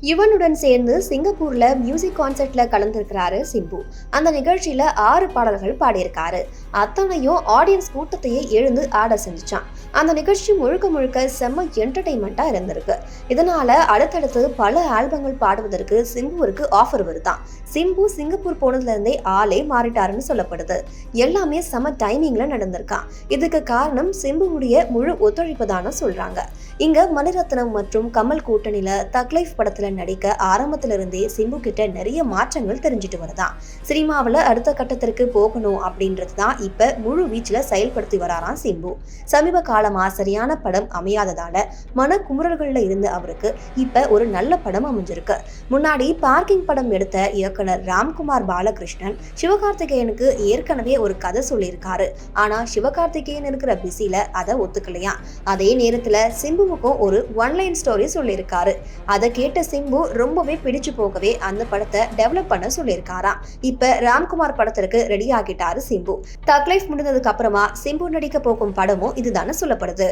இவனுடன் சேர்ந்து சிங்கப்பூர்ல மியூசிக் கான்சர்ட்ல கலந்துருக்கிறாரு சிம்பு. அந்த நிகழ்ச்சியில ஆறு பாடல்கள் பாடியிருக்காரு. அத்தனையும் ஆடியன்ஸ் கூட்டத்தையே எழுந்து ஆட செஞ்சுச்சான் அந்த நிகழ்ச்சி முழுக்க முழுக்க செம்ம என்டர்டைன்மெண்ட்டா இருந்திருக்கு. இதனால அடுத்தடுத்து பல ஆல்பங்கள் பாடுவதற்கு சிம்புவிற்கு ஆஃபர் வருதான் சிம்பு சிங்கப்பூர் போனதுல இருந்தே ஆளே மாறிட்டாருன்னு சொல்லப்படுது. எல்லாமே செம டைமிங்ல நடந்திருக்கான் இதுக்கு காரணம் சிம்புவுடைய முழு ஒத்துழைப்பு தானே சொல்றாங்க. இங்க மணிரத்னம் மற்றும் கமல் கூட்டணியில தக்லைஃப் படத்துல நடிக்க ஆரம்பத்துல இருந்தே சிம்பு கிட்ட நிறைய மாற்றங்கள் தெரிஞ்சுட்டு வருதாம் சினிமாவில் அடுத்த கட்டத்திற்கு போகணும் அப்படின்றது தான் இப்போ முழு வீச்சில் செயல்படுத்தி வராராம் சிம்பு. சமீப காலமாக சரியான படம் அமையாததால மனக்குமுறல்களில் குமுறல்கள்ல இருந்த அவருக்கு இப்போ ஒரு நல்ல படம் அமைஞ்சிருக்கு. முன்னாடி பார்க்கிங் படம் எடுத்த இயக்குனர் ராம்குமார் பாலகிருஷ்ணன் சிவகார்த்திகேயனுக்கு ஏற்கனவே ஒரு கதை சொல்லியிருக்காரு. ஆனால் சிவகார்த்திகேயன் இருக்கிற பிஸியில் அதை ஒத்துக்கலையா அதே நேரத்தில் சிம்புவுக்கும் ஒரு ஒன்லைன் ஸ்டோரி சொல்லியிருக்காரு. அதை கேட்ட சிம்பு சிம்பு ரொம்பவே பிடிச்சு போகவே அந்த படத்தை டெவலப் பண்ண சொல்லியிருக்காராம். இப்ப ராம்குமார் படத்திற்கு ரெடி ஆகிட்டாரு சிம்பு. தக் லைஃப் முடிந்ததுக்கு அப்புறமா சிம்பு நடிக்க போகும் படமும் இதுதானே சொல்லப்படுது.